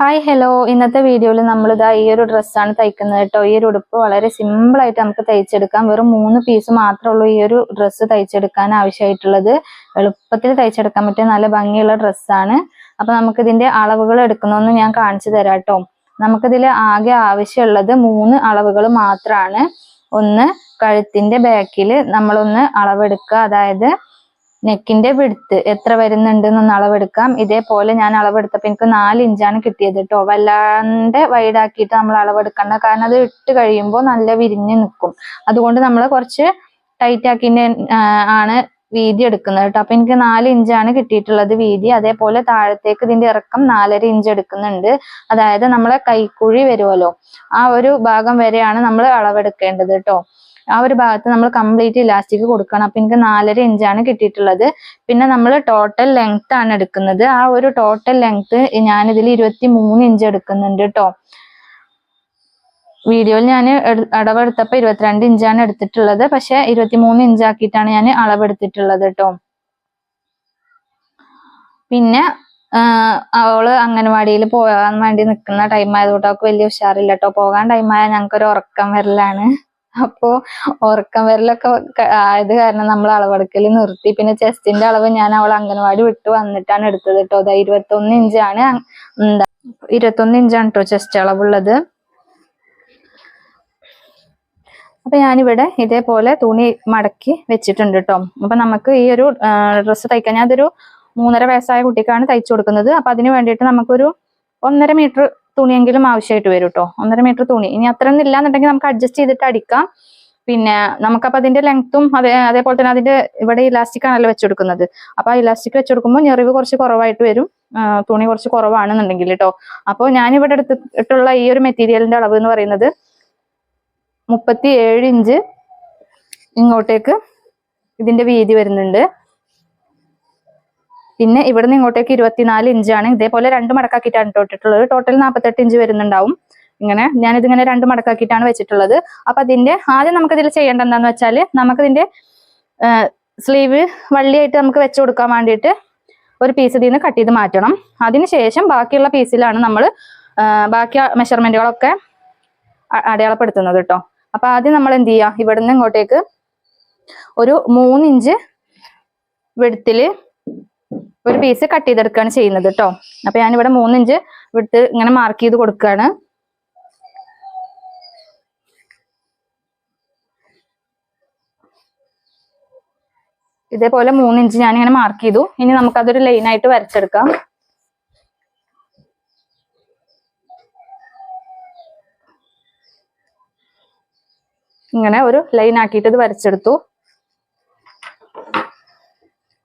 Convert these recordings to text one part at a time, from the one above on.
Hi hello ഇന്നത്തെ വീഡിയോയിൽ നമ്മൾ ഇതാ ഈ ഒരു ഡ്രസ്സാണ് തയ്ക്കുന്നത് കേട്ടോ. ഈ ഒരു ഉടുപ്പ് വളരെ സിമ്പിൾ ആയിട്ട് നമുക്ക് തയ്ച്ചെടുക്കാം. വെറും മൂന്ന് പീസ് മാത്രമേ ഉള്ളൂ ഈ ഒരു ഡ്രസ്സ് തയ്ച്ചെടുക്കാൻ ആവശ്യമായിട്ടുള്ളത്. എളുപ്പത്തിൽ തയ്ച്ചെടുക്കാൻ പറ്റിയ നല്ല ഭംഗിയുള്ള ഡ്രസ്സാണ് അപ്പൊ നമുക്ക് ഇതിന്റെ അളവുകൾ എടുക്കണമെന്ന് ഞാൻ കാണിച്ചു തരാം കേട്ടോ. നമുക്കിതിൽ ആകെ ആവശ്യമുള്ളത് മൂന്ന് അളവുകൾ മാത്രമാണ് ഒന്ന് കഴുത്തിന്റെ ബാക്കിൽ നമ്മളൊന്ന് അളവെടുക്കുക. അതായത് നെക്കിന്റെ വിടുത്ത് എത്ര വരുന്നുണ്ട് എന്നൊന്ന് അളവെടുക്കാം. ഇതേപോലെ ഞാൻ അളവെടുത്തപ്പോൾ എനിക്ക് നാല് ഇഞ്ചാണ് കിട്ടിയത് കേട്ടോ. വല്ലാണ്ട് വൈഡാക്കിയിട്ട് നമ്മൾ അളവെടുക്കണ്ട. കാരണം അത് ഇട്ട് കഴിയുമ്പോൾ നല്ല വിരിഞ്ഞ് നിൽക്കും. അതുകൊണ്ട് നമ്മൾ കുറച്ച് ടൈറ്റ് ആക്കിന്റെ ആണ് വീതി എടുക്കുന്നത് കേട്ടോ. അപ്പൊ എനിക്ക് നാല് ഇഞ്ചാണ് കിട്ടിയിട്ടുള്ളത് വീതി. അതേപോലെ താഴത്തേക്ക് ഇതിന്റെ ഇറക്കം നാലര ഇഞ്ച് എടുക്കുന്നുണ്ട്. അതായത് നമ്മളെ കൈക്കുഴി വരുമല്ലോ. ആ ഒരു ഭാഗം വരെയാണ് നമ്മൾ അളവെടുക്കേണ്ടത് കേട്ടോ. ആ ഒരു ഭാഗത്ത് നമ്മൾ കംപ്ലീറ്റ് ഇലാസ്റ്റിക് കൊടുക്കണം. അപ്പൊ എനിക്ക് നാലര ഇഞ്ചാണ് കിട്ടിയിട്ടുള്ളത്. പിന്നെ നമ്മൾ ടോട്ടൽ ലെങ്ത് ആണ് എടുക്കുന്നത്. ആ ഒരു ടോട്ടൽ ലെങ്ത് ഞാനിതിൽ ഇരുപത്തി മൂന്ന് ഇഞ്ച് എടുക്കുന്നുണ്ട് കേട്ടോ വീഡിയോയിൽ ഞാൻ അടവെടുത്തപ്പോ ഇരുപത്തിരണ്ട് ഇഞ്ചാണ് എടുത്തിട്ടുള്ളത്. പക്ഷെ ഇരുപത്തിമൂന്ന് ഇഞ്ച് ആക്കിയിട്ടാണ് ഞാൻ അളവെടുത്തിട്ടുള്ളത് കേട്ടോ പിന്നെ അവൾ അംഗൻവാടിയിൽ പോകാൻ വേണ്ടി നിൽക്കുന്ന ടൈം ആയതുകൊണ്ട് അവൾക്ക് വലിയ ഉഷാറില്ല കേട്ടോ പോകാൻ ടൈമായ ഞങ്ങൾക്ക് ഒരു ഉറക്കം വരലാണ്. അപ്പോ ഉറക്കം വരലൊക്കെ ആയത് കാരണം നമ്മൾ അളവെടുക്കൽ നിർത്തി. പിന്നെ ചെസ്റ്റിന്റെ അളവ് ഞാൻ അവൾ അംഗൻവാടി വിട്ട് വന്നിട്ടാണ് എടുത്തത് കേട്ടോ അതാ ഇരുപത്തൊന്ന് ഇഞ്ചാണ്. എന്താ ഇരുപത്തൊന്ന് ഇഞ്ചാണ് കേട്ടോ ചെസ്റ്റ് അളവുള്ളത്. അപ്പൊ ഞാനിവിടെ ഇതേപോലെ തുണി മടക്കി വെച്ചിട്ടുണ്ട് കേട്ടോ അപ്പൊ നമുക്ക് ഈ ഒരു ഡ്രസ്സ് തയ്ക്കാൻ ഞാൻ അതൊരു മൂന്നര വയസ്സായ കുട്ടിക്കാണ് തയ്ച്ചു കൊടുക്കുന്നത്. അപ്പൊ അതിന് വേണ്ടിയിട്ട് നമുക്കൊരു ഒന്നര മീറ്റർ തുണിയെങ്കിലും ആവശ്യമായിട്ട് വരും കേട്ടോ ഒന്നര മീറ്റർ തുണി. ഇനി അത്ര ഒന്നും ഇല്ലാന്നുണ്ടെങ്കിൽ നമുക്ക് അഡ്ജസ്റ്റ് ചെയ്തിട്ട് അടിക്കാം. പിന്നെ നമുക്കപ്പോൾ അതിന്റെ ലെങ്ത്തും അതേ അതേപോലെ തന്നെ അതിന്റെ ഇവിടെ ഇലാസ്റ്റിക് ആണല്ലോ വെച്ചെടുക്കുന്നത്. അപ്പൊ ആ ഇലാസ്റ്റിക് വെച്ചെടുക്കുമ്പോൾ ഞെറിവ് കുറച്ച് കുറവായിട്ട് വരും. തുണി കുറച്ച് കുറവാണെന്നുണ്ടെങ്കിൽ കേട്ടോ അപ്പോൾ ഞാനിവിടെ എടുത്തിട്ടുള്ള ഈ ഒരു മെറ്റീരിയലിന്റെ അളവ് എന്ന് പറയുന്നത് മുപ്പത്തി ഏഴ് ഇഞ്ച് ഇങ്ങോട്ടേക്ക് ഇതിന്റെ വീതി വരുന്നുണ്ട്. പിന്നെ ഇവിടുന്ന് ഇങ്ങോട്ടേക്ക് ഇരുപത്തിനാല് ഇഞ്ചാണ്. ഇതേപോലെ രണ്ട് മടക്കാക്കിയിട്ടാണ് ട്ടോ ഇട്ടിട്ടുള്ളത്. ടോട്ടൽ നാൽപ്പത്തെട്ട് ഇഞ്ച് വരുന്നുണ്ടാവും. ഇങ്ങനെ ഞാനിതിങ്ങനെ രണ്ട് മടക്കാക്കിയിട്ടാണ് വെച്ചിട്ടുള്ളത്. അപ്പൊ അതിന്റെ ആദ്യം നമുക്ക് ഇതിൽ ചെയ്യേണ്ട എന്താന്ന് വെച്ചാൽ നമുക്കിതിന്റെ സ്ലീവ് വള്ളിയായിട്ട് നമുക്ക് വെച്ചു കൊടുക്കാൻ വേണ്ടിയിട്ട് ഒരു പീസ് ഇതിൽ നിന്ന് കട്ട് ചെയ്ത് മാറ്റണം. അതിനുശേഷം ബാക്കിയുള്ള പീസിലാണ് നമ്മൾ ബാക്കി മെഷർമെന്റുകളൊക്കെ അടയാളപ്പെടുത്തുന്നത് കേട്ടോ അപ്പൊ ആദ്യം നമ്മൾ എന്ത് ചെയ്യുക ഇവിടുന്ന് ഇങ്ങോട്ടേക്ക് ഒരു മൂന്നിഞ്ച് വെടുത്തിൽ ഒരു പീസ് കട്ട് ചെയ്തെടുക്കുകയാണ് ചെയ്യുന്നത് കേട്ടോ അപ്പൊ ഞാനിവിടെ മൂന്നിഞ്ച് വിട്ട് ഇങ്ങനെ മാർക്ക് ചെയ്ത് കൊടുക്കുകയാണ്. ഇതേപോലെ മൂന്നിഞ്ച് ഞാൻ ഇങ്ങനെ മാർക്ക് ചെയ്തു. ഇനി നമുക്കതൊരു ലൈൻ ആയിട്ട് വരച്ചെടുക്കാം. ഇങ്ങനെ ഒരു ലൈൻ ആക്കിയിട്ട് ഇത് വരച്ചെടുത്തു.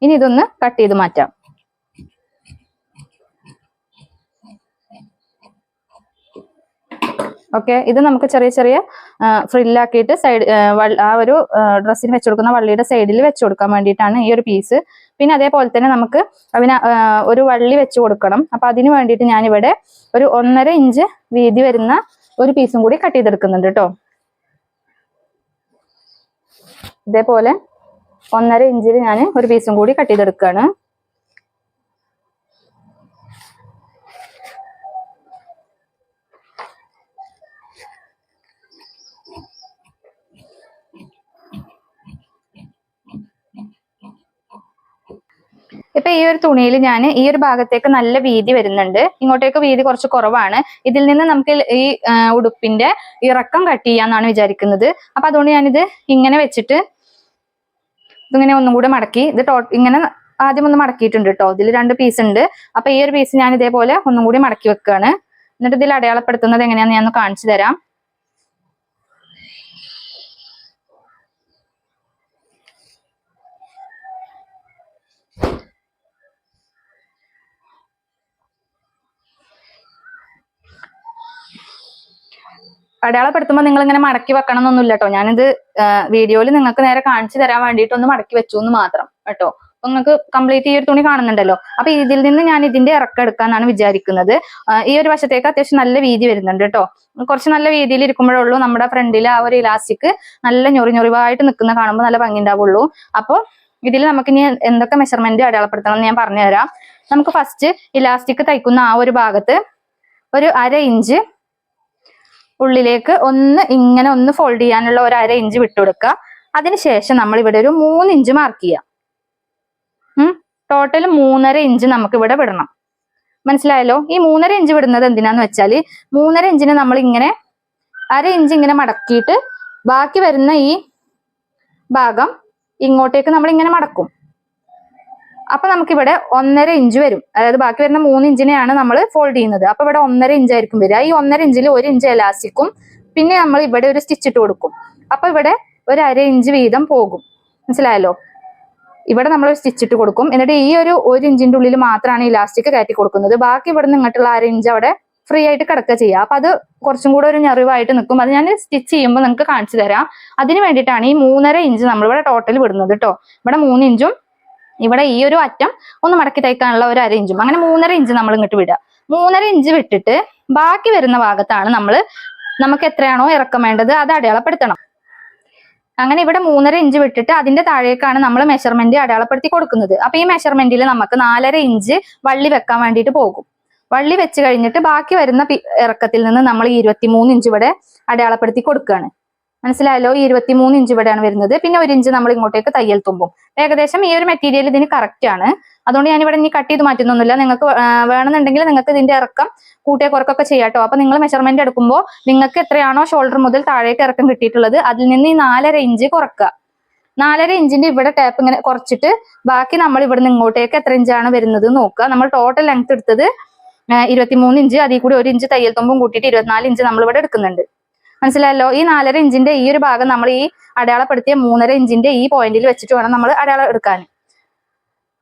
ഇനി ഇതൊന്ന് കട്ട് ചെയ്ത് മാറ്റാം. ഓക്കെ ഇത് നമുക്ക് ചെറിയ ചെറിയ ഫ്രില്ലാക്കിയിട്ട് സൈഡ് ആ ഒരു ഡ്രസ്സിന് വെച്ചു കൊടുക്കുന്ന വള്ളിയുടെ സൈഡിൽ വെച്ച് കൊടുക്കാൻ വേണ്ടിയിട്ടാണ് ഈ ഒരു പീസ് പിന്നെ അതേപോലെ തന്നെ നമുക്ക് അതിന് ഒരു വള്ളി വെച്ച് കൊടുക്കണം. അപ്പൊ അതിന് വേണ്ടിയിട്ട് ഞാനിവിടെ ഒരു ഒന്നര ഇഞ്ച് വീതി വരുന്ന ഒരു പീസും കൂടി കട്ട് ചെയ്തെടുക്കുന്നുണ്ട് കേട്ടോ ഇതേപോലെ ഒന്നര ഇഞ്ചിൽ ഞാൻ ഒരു പീസും കൂടി കട്ട് ചെയ്തെടുക്കുകയാണ് ഇപ്പൊ ഈ ഒരു തുണിയിൽ ഞാൻ ഈ ഒരു ഭാഗത്തേക്ക് നല്ല വീതി വരുന്നുണ്ട്. ഇങ്ങോട്ടേക്ക് വീതി കുറച്ച് കുറവാണ്. ഇതിൽ നിന്ന് നമുക്ക് ഈ ഉടുപ്പിന്റെ ഇറക്കം കട്ട് ചെയ്യാന്നാണ് വിചാരിക്കുന്നത്. അപ്പൊ അതുകൊണ്ട് ഞാനിത് ഇങ്ങനെ വെച്ചിട്ട് ഇതിങ്ങനെ ഒന്നും കൂടെ മടക്കി. ഇത് ഇങ്ങനെ ആദ്യം ഒന്ന് മടക്കിയിട്ടുണ്ട് കേട്ടോ ഇതിൽ രണ്ട് പീസ് ഉണ്ട്. അപ്പൊ ഈ ഒരു പീസ് ഞാൻ ഇതേപോലെ ഒന്നും കൂടി മടക്കി വെക്കുകയാണ് എന്നിട്ട് ഇതിൽ അടയാളപ്പെടുത്തുന്നത് എങ്ങനെയാണെന്ന് ഞാൻ കാണിച്ചു തരാം. അടയാളപ്പെടുത്തുമ്പോൾ നിങ്ങൾ ഇങ്ങനെ മടക്കി വെക്കണം എന്നൊന്നുമില്ല കേട്ടോ ഞാനിത് വീഡിയോയിൽ നിങ്ങൾക്ക് നേരെ കാണിച്ചു തരാൻ വേണ്ടിയിട്ട് ഒന്ന് മടക്കി വെച്ചു എന്ന് മാത്രം കേട്ടോ. നിങ്ങൾക്ക് കംപ്ലീറ്റ് ഈ ഒരു തുണി കാണുന്നുണ്ടല്ലോ. അപ്പൊ ഇതിൽ നിന്ന് ഞാൻ ഇതിന്റെ ഇറക്കം എടുക്കാന്നാണ് വിചാരിക്കുന്നത്. ഈ ഒരു വശത്തേക്ക് അത്യാവശ്യം നല്ല വീതി വരുന്നുണ്ട് കേട്ടോ. കുറച്ച് നല്ല വീതിയിൽ ഇരിക്കുമ്പോഴുള്ളൂ നമ്മുടെ ഫ്രണ്ടിൽ ആ ഒരു ഇലാസ്റ്റിക് നല്ല ഞൊറി ഞൊറിവായിട്ട് നിൽക്കുന്ന കാണുമ്പോൾ നല്ല ഭംഗി ഉണ്ടാവുള്ളൂ അപ്പോൾ ഇതിൽ നമുക്ക് ഇനി എന്തൊക്കെ മെഷർമെന്റ് അടയാളപ്പെടുത്തണം എന്ന് ഞാൻ പറഞ്ഞുതരാം. നമുക്ക് ഫസ്റ്റ് ഇലാസ്റ്റിക് തയ്ക്കുന്ന ആ ഒരു ഭാഗത്ത് ഒരു അര ഇഞ്ച് ഉള്ളിലേക്ക് ഒന്ന് ഇങ്ങനെ ഒന്ന് ഫോൾഡ് ചെയ്യാനുള്ള ഒരു അര ഇഞ്ച് വിട്ടുകൊടുക്കുക അതിനുശേഷം നമ്മൾ ഇവിടെ ഒരു മൂന്ന് ഇഞ്ച് മാർക്ക് ചെയ്യാം. ടോട്ടൽ മൂന്നര ഇഞ്ച് നമുക്ക് ഇവിടെ വിടണം. മനസ്സിലായല്ലോ? ഈ മൂന്നര ഇഞ്ച് വിടുന്നത് എന്തിനാന്ന് വെച്ചാൽ മൂന്നര ഇഞ്ചിന് നമ്മൾ ഇങ്ങനെ അര ഇഞ്ച് ഇങ്ങനെ മടക്കിയിട്ട് ബാക്കി വരുന്ന ഈ ഭാഗം ഇങ്ങോട്ടേക്ക് നമ്മൾ ഇങ്ങനെ മടക്കും. അപ്പൊ നമുക്കിവിടെ ഒന്നര ഇഞ്ച് വരും. അതായത് ബാക്കി വരുന്ന മൂന്ന് ഇഞ്ചിനെയാണ് നമ്മൾ ഫോൾഡ് ചെയ്യുന്നത്. അപ്പൊ ഇവിടെ ഒന്നര ഇഞ്ച് ആയിരിക്കും വരിക. ഈ ഒന്നര ഇഞ്ചിൽ ഒരു ഇഞ്ച് എലാസ്റ്റിക്കും പിന്നെ നമ്മൾ ഇവിടെ ഒരു സ്റ്റിച്ച് ഇട്ട് കൊടുക്കും. അപ്പൊ ഇവിടെ ഒരു അര ഇഞ്ച് വീതം പോകും. മനസ്സിലായല്ലോ? ഇവിടെ നമ്മൾ ഒരു സ്റ്റിച്ച് ഇട്ട് കൊടുക്കും. എന്നിട്ട് ഈ ഒരു ഒരു ഇഞ്ചിന്റെ ഉള്ളിൽ മാത്രമാണ് ഇലാസ്റ്റിക് കയറ്റി കൊടുക്കുന്നത്. ബാക്കി ഇവിടെ ഇങ്ങോട്ടുള്ള അര ഇഞ്ച് അവിടെ ഫ്രീ ആയിട്ട് കിടക്കുക ചെയ്യുക. അപ്പൊ അത് കുറച്ചും കൂടെ ഒരു ഞെറിവായിട്ട് നിൽക്കും. അത് ഞാൻ സ്റ്റിച്ച് ചെയ്യുമ്പോൾ നിങ്ങൾക്ക് കാണിച്ചു തരാം. അതിന് വേണ്ടിയിട്ടാണ് ഈ മൂന്നര ഇഞ്ച് നമ്മൾ ഇവിടെ ടോട്ടൽ വിടുന്നത് കേട്ടോ ഇവിടെ മൂന്ന് ഇഞ്ചും ഇവിടെ ഈ ഒരു അറ്റം ഒന്ന് മടക്കി തയ്ക്കാനുള്ള ഒരു അര ഇഞ്ചും. അങ്ങനെ മൂന്നര ഇഞ്ച് നമ്മൾ ഇങ്ങോട്ട് വിടുക. മൂന്നര ഇഞ്ച് വിട്ടിട്ട് ബാക്കി വരുന്ന ഭാഗത്താണ് നമ്മൾ നമുക്ക് എത്രയാണോ ഇറക്കം വേണ്ടത് അത് അടയാളപ്പെടുത്തണം. അങ്ങനെ ഇവിടെ മൂന്നര ഇഞ്ച് വിട്ടിട്ട് അതിന്റെ താഴേക്കാണ് നമ്മൾ മെഷർമെന്റ് അടയാളപ്പെടുത്തി കൊടുക്കുന്നത്. അപ്പൊ ഈ മെഷർമെന്റിൽ നമുക്ക് നാലര ഇഞ്ച് വള്ളി വെക്കാൻ വേണ്ടിയിട്ട് പോകും. വള്ളി വെച്ച് കഴിഞ്ഞിട്ട് ബാക്കി വരുന്ന ഇറക്കത്തിൽ നിന്ന് നമ്മൾ ഇരുപത്തിമൂന്ന് ഇഞ്ച് ഇവിടെ അടയാളപ്പെടുത്തി കൊടുക്കുകയാണ് മനസ്സിലായല്ലോ? ഈ ഇരുപത്തിമൂന്ന് ഇഞ്ച് ഇവിടെയാണ് വരുന്നത്. പിന്നെ ഒരു ഇഞ്ച് നമ്മൾ ഇങ്ങോട്ടേക്ക് തയ്യൽ തുമ്പും. ഏകദേശം ഈ ഒരു മെറ്റീരിയൽ ഇതിന് കറക്റ്റ് ആണ്. അതുകൊണ്ട് ഞാൻ ഇവിടെ ഇനി കട്ട് ചെയ്ത് മാറ്റുന്നൊന്നുമില്ല. നിങ്ങൾക്ക് വേണമെന്നുണ്ടെങ്കിൽ നിങ്ങൾക്ക് ഇതിന്റെ ഇറക്കം കൂട്ടിയ കുറക്കൊക്കെ ചെയ്യാട്ടോ അപ്പൊ നിങ്ങൾ മെഷർമെന്റ് എടുക്കുമ്പോൾ നിങ്ങൾക്ക് എത്രയാണോ ഷോൾഡർ മുതൽ താഴേക്ക് ഇറക്കം കിട്ടിയിട്ടുള്ളത് അതിൽ നിന്ന് ഈ നാലര ഇഞ്ച് കുറക്കുക. നാലര ഇഞ്ചിന്റെ ഇവിടെ ടാപ്പ് ഇങ്ങനെ കുറച്ചിട്ട് ബാക്കി നമ്മൾ ഇവിടുന്ന് ഇങ്ങോട്ടേക്ക് എത്ര ഇഞ്ചാണ് വരുന്നത് നോക്കുക. നമ്മൾ ടോട്ടൽ ലെങ്ത് എടുത്തത് ഇരുപത്തിമൂന്ന് ഇഞ്ച് അതിൽ കൂടി ഒരു ഇഞ്ച് തയ്യൽ തുമ്പും കൂട്ടിയിട്ട് ഇരുപത്തിനാല് ഇഞ്ച് നമ്മൾ ഇവിടെ എടുക്കുന്നുണ്ട്. മനസ്സിലായല്ലോ? ഈ നാലര ഇഞ്ചിന്റെ ഈ ഒരു ഭാഗം നമ്മൾ ഈ അടയാളപ്പെടുത്തിയ മൂന്നര ഇഞ്ചിന്റെ ഈ പോയിന്റിൽ വെച്ചിട്ട് വേണം നമ്മൾ അടയാളം എടുക്കാൻ.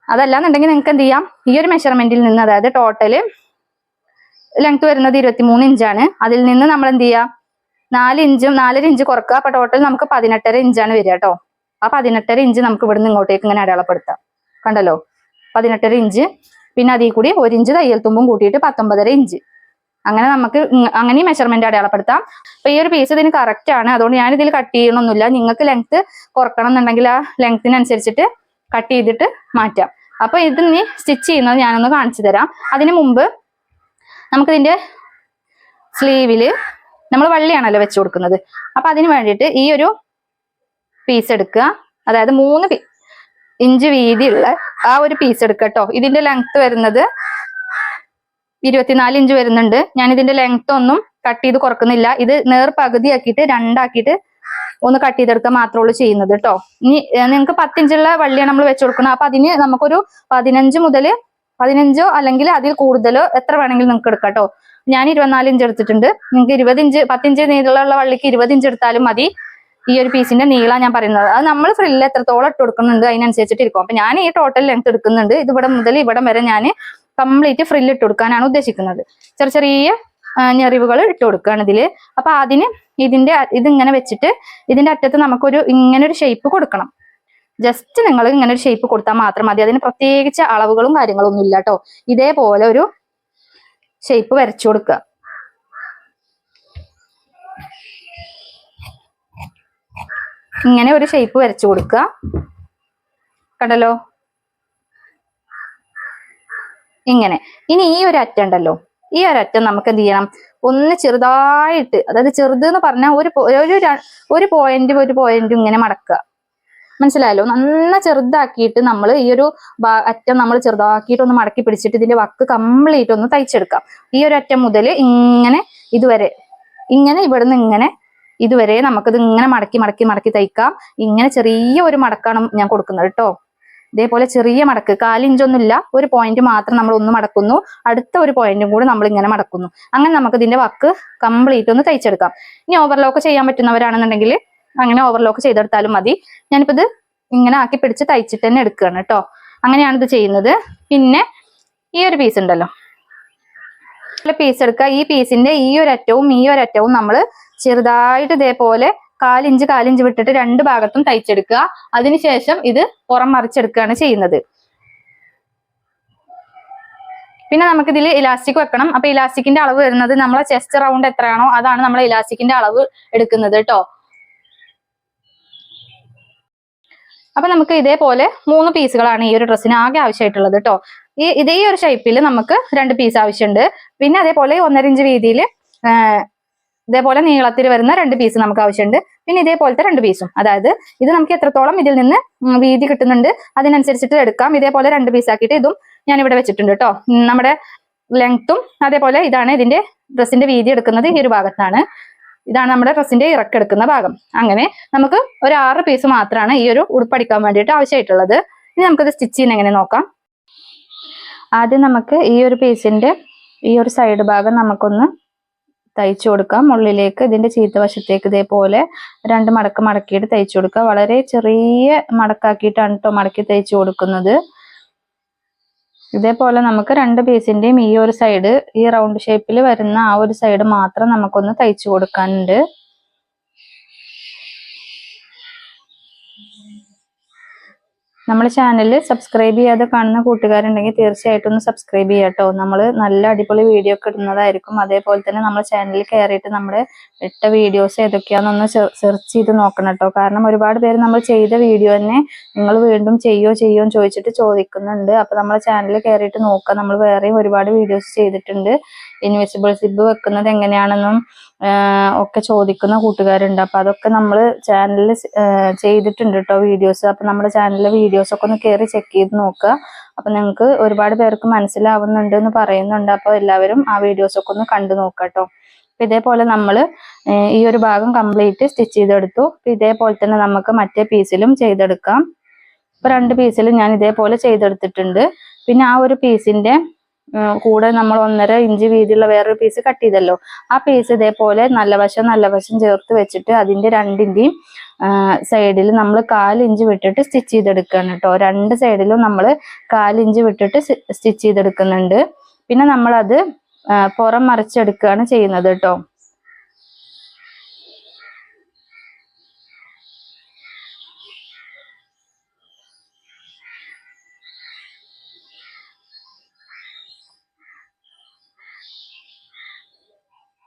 അതല്ലാന്നുണ്ടെങ്കിൽ നിങ്ങൾക്ക് എന്ത് ചെയ്യാം? ഈ ഒരു മെഷർമെന്റിൽ നിന്ന് അതായത് ടോട്ടൽ ലെങ്ത് വരുന്നത് ഇരുപത്തിമൂന്ന് ഇഞ്ചാണ്. അതിൽ നിന്ന് നമ്മൾ എന്ത് ചെയ്യാം? നാല് ഇഞ്ചും നാലര ഇഞ്ച് കുറക്കുക. അപ്പൊ ടോട്ടൽ നമുക്ക് പതിനെട്ടര ഇഞ്ചാണ് വരിക കേട്ടോ. ആ പതിനെട്ടര ഇഞ്ച് നമുക്ക് ഇവിടുന്ന് ഇങ്ങോട്ടേക്ക് ഇങ്ങനെ അടയാളപ്പെടുത്താം. കണ്ടല്ലോ? പതിനെട്ടര ഇഞ്ച്. പിന്നെ അതിൽ കൂടി ഒരു ഇഞ്ച് തയ്യൽ തുമ്പും കൂട്ടിയിട്ട് പത്തൊമ്പതര ഇഞ്ച്. അങ്ങനെ നമുക്ക് അങ്ങനെയും മെഷർമെന്റ് അടയാളപ്പെടുത്താം. അപ്പൊ ഈ ഒരു പീസ് ഇതിന് കറക്റ്റ് ആണ്. അതുകൊണ്ട് ഞാൻ ഇതിൽ കട്ട് ചെയ്യണമൊന്നുമില്ല നിങ്ങൾക്ക് ലെങ്ത് കുറക്കണം എന്നുണ്ടെങ്കിൽ ആ ലെങ്ത്തിനനുസരിച്ചിട്ട് കട്ട് ചെയ്തിട്ട് മാറ്റാം. അപ്പൊ ഇത് ഇനി സ്റ്റിച്ച് ചെയ്യുന്നത് ഞാനൊന്ന് കാണിച്ചു തരാം. അതിന് മുമ്പ് നമുക്കിതിന്റെ സ്ലീവിൽ നമ്മൾ വള്ളിയാണല്ലോ വെച്ച് കൊടുക്കുന്നത്. അപ്പൊ അതിന് വേണ്ടിയിട്ട് ഈ ഒരു പീസ് എടുക്കുക. അതായത് മൂന്ന് ഇഞ്ച് വീതിയുള്ള ആ ഒരു പീസ് എടുക്കുക ഇതിന്റെ ലെങ്ത് വരുന്നത് ഇരുപത്തിനാല് ഇഞ്ച് വരുന്നുണ്ട്. ഞാൻ ഇതിന്റെ ലെങ്ത് ഒന്നും കട്ട് ചെയ്ത് കുറക്കുന്നില്ല. ഇത് നേർ പകുതിയാക്കിയിട്ട് രണ്ടാക്കിയിട്ട് ഒന്ന് കട്ട് ചെയ്തെടുക്കുക മാത്രമേ ഉള്ളൂ ചെയ്യുന്നത് കേട്ടോ ഇനി നിങ്ങൾക്ക് പത്തിഞ്ചുള്ള വള്ളിയാണ് നമ്മൾ വെച്ചു കൊടുക്കുന്നത്. അപ്പൊ അതിന് നമുക്കൊരു പതിനഞ്ച് മുതൽ പതിനഞ്ചോ അല്ലെങ്കിൽ അതിൽ കൂടുതലോ എത്ര വേണമെങ്കിലും നിങ്ങൾക്ക് എടുക്കാം കേട്ടോ ഞാൻ ഇരുപത്തിനാല് ഇഞ്ച് എടുത്തിട്ടുണ്ട്. നിങ്ങൾക്ക് ഇരുപത് ഇഞ്ച് പത്തിഞ്ച് നീളമുള്ള വള്ളിക്ക് ഇരുപത് ഇഞ്ച് എടുത്താലും മതി. ഈ ഒരു പീസിന്റെ നീള ഞാൻ പറയുന്നത്. അത് നമ്മൾ ഫ്രില്ല് എത്രത്തോളം ഇട്ട് കൊടുക്കുന്നുണ്ട് അതിനനുസരിച്ചിട്ട് ഇരിക്കും അപ്പൊ ഞാൻ ഈ ടോട്ടൽ ലെങ്ത് എടുക്കുന്നുണ്ട്. ഇതിവിടെ മുതൽ ഇവിടം വരെ ഞാൻ കംപ്ലീറ്റ് ഫ്രില്ല് ഇട്ട് കൊടുക്കാനാണ് ഉദ്ദേശിക്കുന്നത്. ചെറിയ ചെറിയ ഞെറിവുകൾ ഇട്ട് കൊടുക്കുകയാണ് ഇതിൽ അപ്പൊ അതിന് ഇതിന്റെ ഇതിങ്ങനെ വെച്ചിട്ട് ഇതിന്റെ അറ്റത്ത് നമുക്കൊരു ഇങ്ങനെ ഒരു ഷേപ്പ് കൊടുക്കണം. ജസ്റ്റ് നിങ്ങൾ ഇങ്ങനെ ഒരു ഷേപ്പ് കൊടുത്താൽ മാത്രം മതി. അതിന് പ്രത്യേകിച്ച് അളവുകളും കാര്യങ്ങളും ഒന്നും ഇല്ല കേട്ടോ ഇതേപോലെ ഒരു ഷേപ്പ് വരച്ചു കൊടുക്കുക. ഇങ്ങനെ ഒരു ഷേപ്പ് വരച്ചു കൊടുക്കുക. കണ്ടല്ലോ? ഇങ്ങനെ. ഇനി ഈ ഒരു അറ്റം ഉണ്ടല്ലോ. ഈ ഒരു അറ്റം നമുക്ക് എന്ത് ചെയ്യണം? ഒന്ന് ചെറുതായിട്ട് അതായത് ചെറുത് എന്ന് പറഞ്ഞാൽ ഒരു ഒരു ഒരു പോയിന്റും ഒരു പോയിന്റും ഇങ്ങനെ മടക്കുക. മനസ്സിലായല്ലോ? നന്ന ചെറുതാക്കിയിട്ട് നമ്മൾ ഈ ഒരു അറ്റം നമ്മൾ ചെറുതാക്കിയിട്ട് ഒന്ന് മടക്കി പിടിച്ചിട്ട് ഇതിന്റെ വക്ക് കംപ്ലീറ്റ് ഒന്ന് തയ്ച്ചെടുക്കാം. ഈ ഒരു അറ്റം മുതൽ ഇങ്ങനെ ഇതുവരെ ഇങ്ങനെ ഇവിടുന്ന് ഇങ്ങനെ ഇതുവരെ നമുക്കിത് ഇങ്ങനെ മടക്കി മടക്കി മടക്കി തയ്ക്കാം. ഇങ്ങനെ ചെറിയ ഒരു മടക്കാണ് ഞാൻ കൊടുക്കുന്നത് കേട്ടോ. ഇതേപോലെ ചെറിയ മടക്ക് കാലിഞ്ചൊന്നുമില്ല. ഒരു പോയിന്റ് മാത്രം നമ്മൾ ഒന്ന് മടക്കുന്നു. അടുത്ത ഒരു പോയിന്റും കൂടി നമ്മൾ ഇങ്ങനെ മടക്കുന്നു. അങ്ങനെ നമുക്ക് ഇതിന്റെ വക്ക് കംപ്ലീറ്റ് ഒന്ന് തയ്ച്ചെടുക്കാം. ഇനി ഓവർലോക്ക് ചെയ്യാൻ പറ്റുന്നവരാണെന്നുണ്ടെങ്കിൽ അങ്ങനെ ഓവർലോക്ക് ചെയ്തെടുത്താലും മതി. ഞാനിപ്പോ ഇത് ഇങ്ങനെ ആക്കി പിടിച്ച് തയ്ച്ചിട്ട് തന്നെ എടുക്കുകയാണ് കേട്ടോ. അങ്ങനെയാണ് ഇത് ചെയ്യുന്നത്. പിന്നെ ഈ ഒരു പീസ് ഉണ്ടല്ലോ. പീസ് എടുക്കുക. ഈ പീസിന്റെ ഈ ഒരു അറ്റവും ഈ ഒരു അറ്റവും നമ്മൾ ചെറുതായിട്ട് ഇതേപോലെ കാലിഞ്ച് കാലിഞ്ച് വിട്ടിട്ട് രണ്ട് ഭാഗത്തും തയ്ച്ചെടുക്കുക. അതിനുശേഷം ഇത് പുറം മറിച്ചെടുക്കുകയാണ് ചെയ്യുന്നത്. പിന്നെ നമുക്ക് ഇതിൽ ഇലാസ്റ്റിക് വെക്കണം. അപ്പൊ ഇലാസ്റ്റിക്കിന്റെ അളവ് വരുന്നത് നമ്മളെ ചെസ്റ്റ് റൗണ്ട് എത്രയാണോ അതാണ് നമ്മളെ ഇലാസ്റ്റിക്കിന്റെ അളവ് എടുക്കുന്നത് കേട്ടോ അപ്പൊ നമുക്ക് ഇതേപോലെ മൂന്ന് പീസുകളാണ് ഈ ഒരു ഡ്രസ്സിന് ആകെ ആവശ്യമായിട്ടുള്ളത് കേട്ടോ ഈ ഇതേ ഒരു ഷേപ്പിൽ നമുക്ക് രണ്ട് പീസ് ആവശ്യമുണ്ട് പിന്നെ അതേപോലെ ഒന്നര ഇഞ്ച് വീതിയിൽ ഇതേപോലെ നീളത്തിൽ വരുന്ന രണ്ട് പീസ് നമുക്ക് ആവശ്യമുണ്ട്. പിന്നെ ഇതേപോലത്തെ രണ്ട് പീസും അതായത് ഇത് നമുക്ക് എത്രത്തോളം ഇതിൽ നിന്ന് വീതി കിട്ടുന്നുണ്ട് അതിനനുസരിച്ചിട്ട് എടുക്കാം. ഇതേപോലെ രണ്ട് പീസ് ആക്കിയിട്ട് ഇതും ഞാൻ ഇവിടെ വെച്ചിട്ടുണ്ട് കേട്ടോ നമ്മുടെ ലെങ്ത്തും അതേപോലെ ഇതാണ് ഇതിന്റെ ഡ്രസ്സിന്റെ വീതി എടുക്കുന്നത് ഈ ഒരു ഭാഗത്താണ്. ഇതാണ് നമ്മുടെ ഡ്രസ്സിന്റെ ഇറക്കെടുക്കുന്ന ഭാഗം. അങ്ങനെ നമുക്ക് ഒരു ആറ് പീസ് മാത്രമാണ് ഈ ഒരു ഉടുപ്പടിക്കാൻ വേണ്ടിയിട്ട് ആവശ്യമായിട്ടുള്ളത്. ഇനി നമുക്കിത് സ്റ്റിച്ച് ചെയ്യുന്ന എങ്ങനെ നോക്കാം. ആദ്യം നമുക്ക് ഈ ഒരു പീസിന്റെ ഈ ഒരു സൈഡ് ഭാഗം നമുക്കൊന്ന് തയ്ച്ചു കൊടുക്കാം. ഉള്ളിലേക്ക് ഇതിന്റെ ചീത്ത വശത്തേക്ക് ഇതേപോലെ രണ്ട് മടക്ക് മടക്കിയിട്ട് തയ്ച്ചു കൊടുക്കുക. വളരെ ചെറിയ മടക്കാക്കിയിട്ടാണ് കേട്ടോ മടക്കി തയ്ച്ചു കൊടുക്കുന്നത്. ഇതേപോലെ നമുക്ക് രണ്ട് പീസിന്റെയും ഈ ഒരു സൈഡ് ഈ റൗണ്ട് ഷേപ്പിൽ വരുന്ന ആ ഒരു സൈഡ് മാത്രം നമുക്കൊന്ന് തയ്ച്ചു കൊടുക്കാനുണ്ട്. നമ്മുടെ ചാനൽ സബ്സ്ക്രൈബ് ചെയ്യാതെ കാണുന്ന കൂട്ടുകാരുണ്ടെങ്കിൽ തീർച്ചയായിട്ടും ഒന്ന് സബ്സ്ക്രൈബ് ചെയ്യാട്ടോ നമ്മൾ നല്ല അടിപൊളി വീഡിയോ ഒക്കെ ഇടുന്നതായിരിക്കും. അതേപോലെ തന്നെ നമ്മുടെ ചാനലിൽ കയറിയിട്ട് നമ്മുടെ ഇട്ട വീഡിയോസ് ഏതൊക്കെയാണെന്നൊന്ന് സെർച്ച് ചെയ്ത് നോക്കണം കേട്ടോ കാരണം ഒരുപാട് പേര് നമ്മൾ ചെയ്ത വീഡിയോ തന്നെ നിങ്ങൾ വീണ്ടും ചെയ്യോ ചെയ്യോ എന്ന് ചോദിച്ചിട്ട് ചോദിക്കുന്നുണ്ട്. അപ്പോൾ നമ്മുടെ ചാനലിൽ കയറിയിട്ട് നോക്കാം. നമ്മൾ വേറെയും ഒരുപാട് വീഡിയോസ് ചെയ്തിട്ടുണ്ട്. ഇൻവിസിബിൾ സിബ് വെക്കുന്നത് എങ്ങനെയാണെന്നും ഒക്കെ ചോദിക്കുന്ന കൂട്ടുകാരുണ്ട്. അപ്പൊ അതൊക്കെ നമ്മൾ ചാനലിൽ ചെയ്തിട്ടുണ്ട് കേട്ടോ വീഡിയോസ് അപ്പൊ നമ്മുടെ ചാനലിലെ വീഡിയോസ് ഒക്കെ ഒന്ന് കയറി ചെക്ക് ചെയ്ത് നോക്കുക. അപ്പൊ നിങ്ങൾക്ക് ഒരുപാട് പേർക്ക് മനസ്സിലാവുന്നുണ്ട് എന്ന് പറയുന്നുണ്ട്. അപ്പൊ എല്ലാവരും ആ വീഡിയോസ് ഒക്കെ ഒന്ന് കണ്ടു നോക്കുക കേട്ടോ ഇതേപോലെ നമ്മൾ ഈ ഒരു ഭാഗം കംപ്ലീറ്റ് സ്റ്റിച്ച് ചെയ്തെടുത്തു. ഇതേപോലെ തന്നെ നമുക്ക് മറ്റേ പീസിലും ചെയ്തെടുക്കാം. ഇപ്പൊ രണ്ട് പീസിലും ഞാൻ ഇതേപോലെ ചെയ്തെടുത്തിട്ടുണ്ട്. പിന്നെ ആ ഒരു പീസിന്റെ കൂടെ നമ്മൾ ഒന്നര ഇഞ്ച് വീതിയുള്ള വേറൊരു പീസ് കട്ട് ചെയ്തല്ലോ. ആ പീസ് ഇതേപോലെ നല്ല വശം നല്ല വശം ചേർത്ത് വെച്ചിട്ട് അതിന്റെ രണ്ടിന്റെയും സൈഡിൽ നമ്മൾ കാലിഞ്ച് വിട്ടിട്ട് സ്റ്റിച്ച് ചെയ്തെടുക്കുകയാണ് കേട്ടോ. രണ്ട് സൈഡിലും നമ്മൾ കാലിഞ്ച് വിട്ടിട്ട് സ്റ്റിച്ച് ചെയ്തെടുക്കുന്നുണ്ട്. പിന്നെ നമ്മളത് പുറം മറിച്ചെടുക്കുകയാണ് ചെയ്യുന്നത് കേട്ടോ.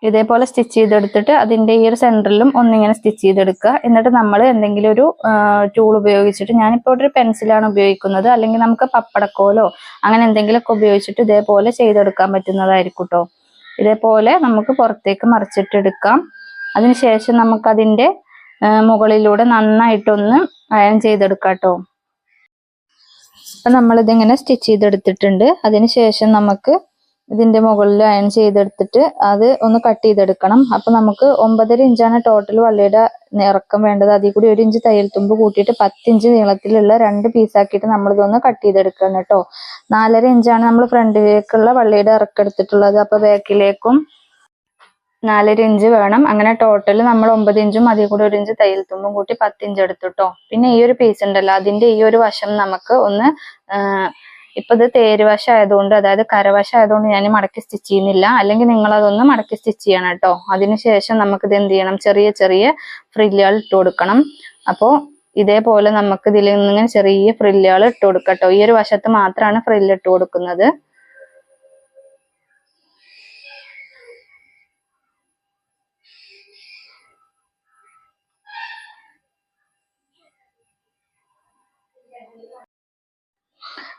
ഇതേപോലെ സ്റ്റിച്ച് ചെയ്തെടുത്തിട്ട് അതിന്റെ ഈ ഒരു സെന്ററിലും ഒന്നിങ്ങനെ സ്റ്റിച്ച് ചെയ്തെടുക്കുക. എന്നിട്ട് നമ്മൾ എന്തെങ്കിലും ഒരു ടൂൾ ഉപയോഗിച്ചിട്ട് ഞാനിപ്പോൾ ഒരു പെൻസിലാണ് ഉപയോഗിക്കുന്നത്. അല്ലെങ്കിൽ നമുക്ക് പപ്പടക്കോലോ അങ്ങനെ എന്തെങ്കിലുമൊക്കെ ഉപയോഗിച്ചിട്ട് ഇതേപോലെ ചെയ്തെടുക്കാൻ പറ്റുന്നതായിരിക്കും ഇതേപോലെ നമുക്ക് പുറത്തേക്ക് മറിച്ചിട്ടെടുക്കാം അതിനുശേഷം നമുക്കതിന്റെ മുകളിലൂടെ നന്നായിട്ടൊന്ന് അയൺ ചെയ്തെടുക്കാം കേട്ടോ അപ്പം നമ്മളിതിങ്ങനെ സ്റ്റിച്ച് ചെയ്തെടുത്തിട്ടുണ്ട്. അതിനുശേഷം നമുക്ക് ഇതിന്റെ മുകളിൽ അയൺ ചെയ്തെടുത്തിട്ട് അത് ഒന്ന് കട്ട് ചെയ്തെടുക്കണം. അപ്പൊ നമുക്ക് ഒമ്പതര ഇഞ്ചാണ് ടോട്ടൽ വള്ളിയുടെ ഇറക്കം വേണ്ടത്. അതിൽ കൂടി ഒരു ഇഞ്ച് തയ്യൽ തുമ്പ് കൂട്ടിയിട്ട് പത്തിഞ്ച് നീളത്തിലുള്ള രണ്ട് പീസാക്കിയിട്ട് നമ്മൾ ഇതൊന്ന് കട്ട് ചെയ്തെടുക്കണം കേട്ടോ. നാലര ഇഞ്ചാണ് നമ്മൾ ഫ്രണ്ടിലേക്കുള്ള വള്ളിയുടെ ഇറക്കം എടുത്തിട്ടുള്ളത്. അപ്പൊ ബാക്കിലേക്കും നാലര ഇഞ്ച് വേണം. അങ്ങനെ ടോട്ടൽ നമ്മൾ ഒമ്പത് ഇഞ്ചും അതിൽ കൂടി ഒരു ഇഞ്ച് തയ്യൽ തുമ്പും കൂട്ടി പത്തിഞ്ച് എടുത്തിട്ടോ പിന്നെ ഈ ഒരു പീസ് ഉണ്ടല്ലോ അതിന്റെ ഈ ഒരു വശം നമുക്ക് ഒന്ന് ഇപ്പൊ ഇത് തേരുവശം ആയതുകൊണ്ട് അതായത് കരവശം ആയതുകൊണ്ട് ഞാൻ മടക്കി സ്റ്റിച്ച് ചെയ്യുന്നില്ല. അല്ലെങ്കിൽ നിങ്ങൾ അതൊന്ന് മടക്കി സ്റ്റിച്ച് ചെയ്യണം കേട്ടോ. അതിനുശേഷം നമുക്ക് ഇത് എന്ത് ചെയ്യണം? ചെറിയ ചെറിയ ഫ്രില്ലുകൾ ഇട്ട് കൊടുക്കണം. അപ്പോ ഇതേപോലെ നമുക്ക് ഇതിൽ നിന്നിങ്ങനെ ചെറിയ ഫ്രില്ലുകൾ ഇട്ട് കൊടുക്കാം കേട്ടോ. ഈ ഒരു വശത്ത് മാത്രമാണ് ഫ്രില്ല് ഇട്ട് കൊടുക്കുന്നത്.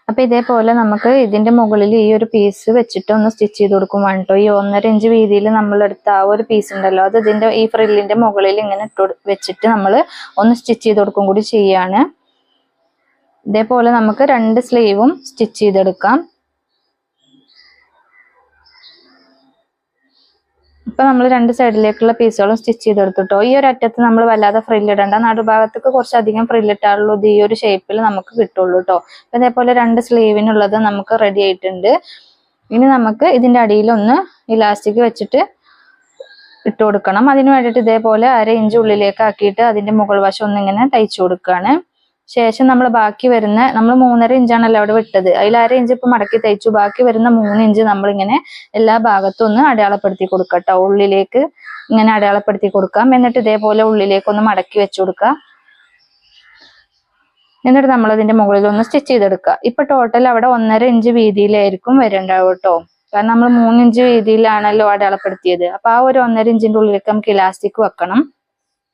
അപ്പൊ ഇതേപോലെ നമുക്ക് ഇതിന്റെ മുകളിൽ ഈ ഒരു പീസ് വെച്ചിട്ട് ഒന്ന് സ്റ്റിച്ച് ചെയ്ത് കൊടുക്കും. വേണ്ടോ ഈ ഒന്നര ഇഞ്ച് വീതിയിൽ നമ്മൾ എടുത്ത ആ ഒരു പീസ് ഉണ്ടല്ലോ അത് ഇതിന്റെ ഈ ഫ്രില്ലിന്റെ മുകളിൽ ഇങ്ങനെ ഇട്ട് വെച്ചിട്ട് നമ്മൾ ഒന്ന് സ്റ്റിച്ച് ചെയ്ത് കൊടുക്കും കൂടി ചെയ്യാണ്. ഇതേപോലെ നമുക്ക് രണ്ട് സ്ലീവും സ്റ്റിച്ച് ചെയ്തെടുക്കാം. ഇപ്പൊ നമ്മൾ രണ്ട് സൈഡിലേക്കുള്ള പീസുകളും സ്റ്റിച്ച് ചെയ്തെടുത്തിട്ടോ. ഈ ഒരു അറ്റത്ത് നമ്മൾ വല്ലാതെ ഫ്രില്ല് ഇടണ്ട. നടുഭാഗത്തേക്ക് കുറച്ചധികം ഫ്രില്ല് ഇട്ടാലുള്ളൂ ഇത് ഈ ഒരു ഷേപ്പിൽ നമുക്ക് കിട്ടുള്ളൂ കേട്ടോ ഇതേപോലെ രണ്ട് സ്ലീവിനുള്ളത് നമുക്ക് റെഡി ആയിട്ടുണ്ട്. ഇനി നമുക്ക് ഇതിന്റെ അടിയിലൊന്ന് ഇലാസ്റ്റിക് വെച്ചിട്ട് ഇട്ട് കൊടുക്കണം. അതിന് വേണ്ടിയിട്ട് ഇതേപോലെ അര ഇഞ്ച് ഉള്ളിലേക്ക് ആക്കിയിട്ട് അതിന്റെ മുകൾ വശം ഒന്നിങ്ങനെ തയ്ച്ചു കൊടുക്കുകയാണ് ശേഷം നമ്മൾ ബാക്കി വരുന്ന നമ്മൾ മൂന്നര ഇഞ്ചാണല്ലോ അവിടെ വിട്ടത്. അതിൽ അര ഇഞ്ച് ഇപ്പൊ മടക്കി തയ്ച്ചു. ബാക്കി വരുന്ന മൂന്ന് ഇഞ്ച് നമ്മളിങ്ങനെ എല്ലാ ഭാഗത്തും ഒന്ന് അടയാളപ്പെടുത്തി കൊടുക്കട്ടോ ഉള്ളിലേക്ക് ഇങ്ങനെ അടയാളപ്പെടുത്തി കൊടുക്കാം. എന്നിട്ട് ഇതേപോലെ ഉള്ളിലേക്ക് ഒന്ന് മടക്കി വെച്ചു കൊടുക്കാം. എന്നിട്ട് നമ്മൾ അതിന്റെ മുകളിൽ ഒന്ന് സ്റ്റിച്ച് ചെയ്തെടുക്കുക. ഇപ്പൊ ടോട്ടൽ അവിടെ ഒന്നര ഇഞ്ച് വീതിയിലായിരിക്കും വരണ്ടാവും കേട്ടോ കാരണം നമ്മൾ മൂന്നിഞ്ച് വീതിയിലാണല്ലോ അടയാളപ്പെടുത്തിയത്. അപ്പൊ ആ ഒരു ഒന്നര ഇഞ്ചിന്റെ ഉള്ളിലേക്ക് നമുക്ക് ഇലാസ്റ്റിക് വെക്കണം.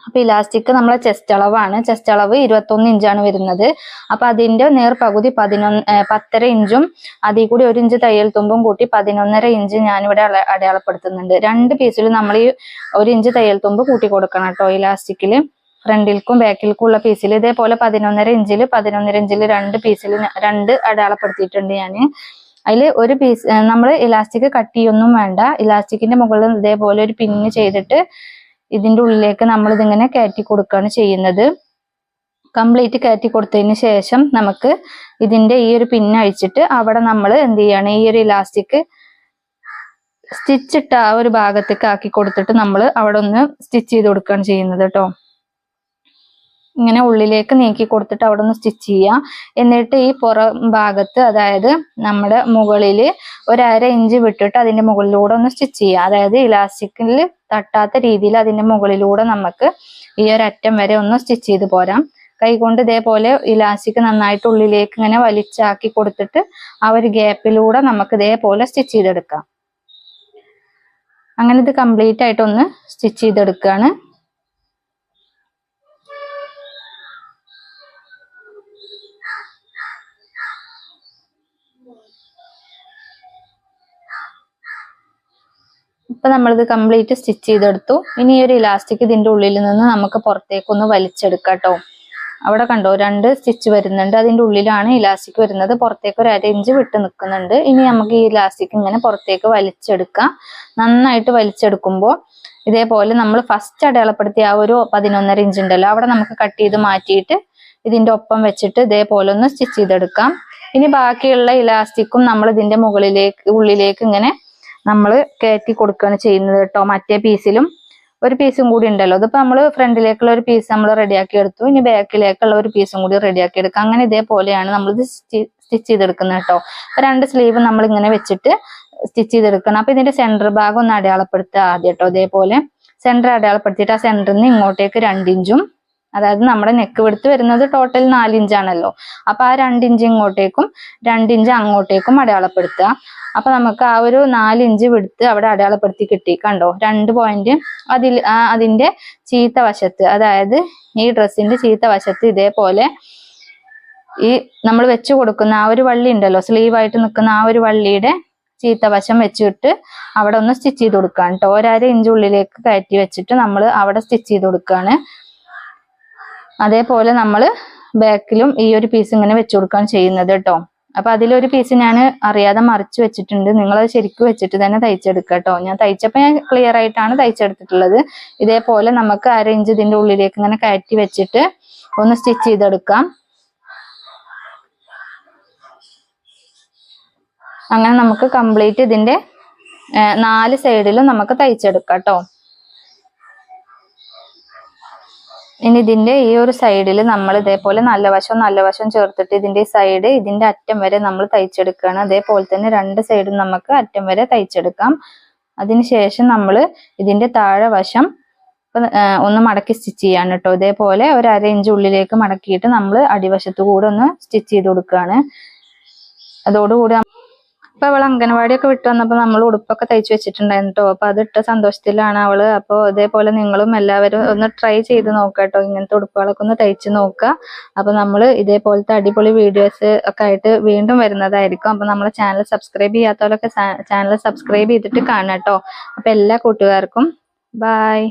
അപ്പൊ ഇലാസ്റ്റിക് നമ്മളെ ചെസ്റ്റ് അളവാണ്. ചെസ്റ്റ് അളവ് ഇരുപത്തൊന്ന് ഇഞ്ചാണ് വരുന്നത്. അപ്പൊ അതിന്റെ നേർ പകുതി പതിനൊന്ന് പത്തര ഇഞ്ചും അതിൽ കൂടി ഒരു ഇഞ്ച് തയ്യൽ തുമ്പും കൂട്ടി പതിനൊന്നര ഇഞ്ച് ഞാനിവിടെ അടയാളപ്പെടുത്തുന്നുണ്ട്. രണ്ട് പീസിൽ നമ്മൾ ഈ ഒരു ഇഞ്ച് തയ്യൽ തുമ്പ് കൂട്ടി കൊടുക്കണം കേട്ടോ ഇലാസ്റ്റിക്കിൽ ഫ്രണ്ടിൽക്കും ബാക്കിൽക്കും ഉള്ള പീസിൽ ഇതേപോലെ പതിനൊന്നര ഇഞ്ചിൽ പതിനൊന്നര ഇഞ്ചിൽ രണ്ട് പീസിൽ രണ്ട് അടയാളപ്പെടുത്തിയിട്ടുണ്ട് ഞാൻ അതിൽ ഒരു പീസ് നമ്മൾ ഇലാസ്റ്റിക് കട്ട് ചെയ്യൊന്നും വേണ്ട. ഇലാസ്റ്റിക്കിന്റെ മുകളിൽ ഇതേപോലെ ഒരു പിന്ന് ചെയ്തിട്ട് ഇതിന്റെ ഉള്ളിലേക്ക് നമ്മൾ ഇതിങ്ങനെ കയറ്റി കൊടുക്കുകയാണ് ചെയ്യുന്നത്. കംപ്ലീറ്റ് കയറ്റി കൊടുത്തതിന് ശേഷം നമുക്ക് ഇതിന്റെ ഈ ഒരു പിന്ന് അഴിച്ചിട്ട് അവിടെ നമ്മൾ എന്ത് ചെയ്യാണ്? ഈ ഒരു ഇലാസ്റ്റിക് സ്റ്റിച്ചിട്ട് ആ ഒരു ഭാഗത്തേക്ക് ആക്കി കൊടുത്തിട്ട് നമ്മൾ അവിടെ ഒന്ന് സ്റ്റിച്ച് ചെയ്ത് കൊടുക്കുകയാണ് ചെയ്യുന്നത് കേട്ടോ ഇങ്ങനെ ഉള്ളിലേക്ക് നീക്കി കൊടുത്തിട്ട് അവിടെ ഒന്ന് സ്റ്റിച്ച് ചെയ്യാം. എന്നിട്ട് ഈ പുറം ഭാഗത്ത് അതായത് നമ്മുടെ മുകളിൽ ഒരു അര ഇഞ്ച് വിട്ടിട്ട് അതിന്റെ മുകളിലൂടെ ഒന്ന് സ്റ്റിച്ച് ചെയ്യുക അതായത് ഇലാസ്റ്റിക്കിൽ തട്ടാത്ത രീതിയിൽ അതിന്റെ മുകളിലൂടെ നമുക്ക് ഈ ഒരു അറ്റം വരെ ഒന്ന് സ്റ്റിച്ച് ചെയ്ത് പോരാം. കൈകൊണ്ട് ഇതേപോലെ ഇലാസ്റ്റിക് നന്നായിട്ട് ഉള്ളിലേക്ക് ഇങ്ങനെ വലിച്ചാക്കി കൊടുത്തിട്ട് ആ ഒരു ഗ്യാപ്പിലൂടെ നമുക്ക് ഇതേപോലെ സ്റ്റിച്ച് ചെയ്തെടുക്കാം. അങ്ങനെ ഇത് കംപ്ലീറ്റ് ആയിട്ടൊന്ന് സ്റ്റിച്ച് ചെയ്തെടുക്കുകയാണ്. ഇപ്പൊ നമ്മളിത് കംപ്ലീറ്റ് സ്റ്റിച്ച് ചെയ്തെടുത്തു. ഇനി ഈ ഒരു ഇലാസ്റ്റിക് ഇതിന്റെ ഉള്ളിൽ നിന്ന് നമുക്ക് പുറത്തേക്കൊന്ന് വലിച്ചെടുക്കാട്ടോ അവിടെ കണ്ടോ രണ്ട് സ്റ്റിച്ച് വരുന്നുണ്ട്. അതിന്റെ ഉള്ളിലാണ് ഇലാസ്റ്റിക് വരുന്നത്. പുറത്തേക്ക് ഒരു അര ഇഞ്ച് വിട്ട് നിൽക്കുന്നുണ്ട്. ഇനി നമുക്ക് ഈ ഇലാസ്റ്റിക് ഇങ്ങനെ പുറത്തേക്ക് വലിച്ചെടുക്കാം. നന്നായിട്ട് വലിച്ചെടുക്കുമ്പോൾ ഇതേപോലെ നമ്മൾ ഫസ്റ്റ് അടയാളപ്പെടുത്തിയ ആ ഒരു പതിനൊന്നര ഇഞ്ച് ഉണ്ടല്ലോ അവിടെ നമുക്ക് കട്ട് ചെയ്ത് മാറ്റിയിട്ട് ഇതിന്റെ ഒപ്പം വെച്ചിട്ട് ഇതേപോലെ ഒന്ന് സ്റ്റിച്ച് ചെയ്തെടുക്കാം. ഇനി ബാക്കിയുള്ള ഇലാസ്റ്റിക്കും നമ്മൾ ഇതിന്റെ മുകളിലേക്ക് ഉള്ളിലേക്ക് ഇങ്ങനെ നമ്മൾ കയറ്റി കൊടുക്കുകയാണ് ചെയ്യുന്നത് കേട്ടോ. മറ്റേ പീസിലും ഒരു പീസും കൂടി ഉണ്ടല്ലോ. അതിപ്പോൾ നമ്മൾ ഫ്രണ്ടിലേക്കുള്ള ഒരു പീസ് നമ്മൾ റെഡിയാക്കി എടുത്തു. ഇനി ബാക്കിലേക്കുള്ള ഒരു പീസും കൂടി റെഡിയാക്കി എടുക്കാം. അങ്ങനെ ഇതേപോലെയാണ് നമ്മൾ ഇത് സ്റ്റിച്ച് ചെയ്തെടുക്കുന്നത് കേട്ടോ. അപ്പോൾ രണ്ട് സ്ലീവ് നമ്മൾ ഇങ്ങനെ വെച്ചിട്ട് സ്റ്റിച്ച് ചെയ്തെടുക്കണം. അപ്പോൾ ഇതിന്റെ സെന്റർ ഭാഗം ഒന്ന് അടയാളപ്പെടുത്തുക ആദ്യം കേട്ടോ. ഇതേപോലെ സെന്റർ അടയാളപ്പെടുത്തിയിട്ട് ആ സെന്ററിൽ നിന്ന് ഇങ്ങോട്ടേക്ക് രണ്ടിഞ്ചും അതായത് നമ്മുടെ നെക്ക് വിടുത്ത് വരുന്നത് ടോട്ടൽ നാലിഞ്ചാണല്ലോ അപ്പൊ ആ രണ്ടിഞ്ച് ഇങ്ങോട്ടേക്കും രണ്ടിഞ്ച് അങ്ങോട്ടേക്കും അടയാളപ്പെടുത്തുക. അപ്പൊ നമുക്ക് ആ ഒരു നാലിഞ്ച് വിടുത്ത് അവിടെ അടയാളപ്പെടുത്തി കിട്ടി. കണ്ടോ? രണ്ട് പോയിന്റ് അതിൽ അതിന്റെ ചീത്ത വശത്ത് അതായത് ഈ ഡ്രസ്സിന്റെ ചീത്ത വശത്ത് ഇതേപോലെ ഈ നമ്മൾ വെച്ച് കൊടുക്കുന്ന ആ ഒരു വള്ളി ഉണ്ടല്ലോ സ്ലീവ് ആയിട്ട് നിൽക്കുന്ന ആ ഒരു വള്ളിയുടെ ചീത്ത വശം വെച്ചിട്ട് അവിടെ ഒന്ന് സ്റ്റിച്ച് ചെയ്ത് കൊടുക്കുകയാണ് കേട്ടോ ഒരര ഇഞ്ച് ഉള്ളിലേക്ക് കയറ്റി വെച്ചിട്ട് നമ്മൾ അവിടെ സ്റ്റിച്ച് ചെയ്ത് കൊടുക്കുകയാണ് അതേപോലെ നമ്മൾ ബാക്കിലും ഈ ഒരു പീസ് ഇങ്ങനെ വെച്ചു കൊടുക്കുകയാണ് ചെയ്യുന്നത് കേട്ടോ അപ്പൊ അതിലൊരു പീസ് ഞാൻ അറിയാതെ മറിച്ച് വെച്ചിട്ടുണ്ട്. നിങ്ങൾ അത് ശരിക്കും വെച്ചിട്ട് തന്നെ തയ്ച്ചെടുക്കുക കേട്ടോ ഞാൻ തയ്ച്ചപ്പോൾ ഞാൻ ക്ലിയർ ആയിട്ടാണ് തയ്ച്ചെടുത്തിട്ടുള്ളത്. ഇതേപോലെ നമുക്ക് അര ഇഞ്ച് ഇതിന്റെ ഉള്ളിലേക്ക് ഇങ്ങനെ കയറ്റി വെച്ചിട്ട് ഒന്ന് സ്റ്റിച്ച് ചെയ്തെടുക്കാം. അങ്ങനെ നമുക്ക് കംപ്ലീറ്റ് ഇതിന്റെ നാല് സൈഡിലും നമുക്ക് തയ്ച്ചെടുക്കാം കേട്ടോ ഇനി ഇതിന്റെ ഈ ഒരു സൈഡിൽ നമ്മൾ ഇതേപോലെ നല്ല വശം നല്ല വശം ചേർത്തിട്ട് ഇതിന്റെ സൈഡ് ഇതിന്റെ അറ്റം വരെ നമ്മൾ തയ്ച്ചെടുക്കുകയാണ് അതേപോലെ തന്നെ രണ്ട് സൈഡും നമുക്ക് അറ്റം വരെ തയ്ച്ചെടുക്കാം. അതിനുശേഷം നമ്മൾ ഇതിന്റെ താഴെ വശം ഒന്ന് മടക്കി സ്റ്റിച്ച് ചെയ്യാണ് കേട്ടോ ഇതേപോലെ ഒരു അര ഇഞ്ച് ഉള്ളിലേക്ക് മടക്കിയിട്ട് നമ്മൾ അടിവശത്തു കൂടെ ഒന്ന് സ്റ്റിച്ച് ചെയ്ത് കൊടുക്കുകയാണ് അതോടുകൂടി ഇപ്പൊ അവൾ ഒക്കെ വിട്ടു വന്നപ്പോ നമ്മൾ ഉടുപ്പൊക്കെ തയ്ച്ചു വെച്ചിട്ടുണ്ടായിരുന്നു അപ്പൊ അതിട്ട സന്തോഷത്തിലാണ് അവൾ. അപ്പൊ അതേപോലെ നിങ്ങളും എല്ലാവരും ഒന്ന് ട്രൈ ചെയ്ത് നോക്കുക കേട്ടോ ഇങ്ങനത്തെ ഉടുപ്പുകളൊക്കെ ഒന്ന് തയ്ച്ചു നോക്കുക അപ്പൊ നമ്മൾ ഇതേപോലത്തെ അടിപൊളി വീഡിയോസ് ഒക്കെ ആയിട്ട് വീണ്ടും വരുന്നതായിരിക്കും. അപ്പൊ നമ്മളെ ചാനൽ സബ്സ്ക്രൈബ് ചെയ്യാത്തവരൊക്കെ ചാനൽ സബ്സ്ക്രൈബ് ചെയ്തിട്ട് കാണാം കേട്ടോ അപ്പൊ എല്ലാ കൂട്ടുകാർക്കും ബൈ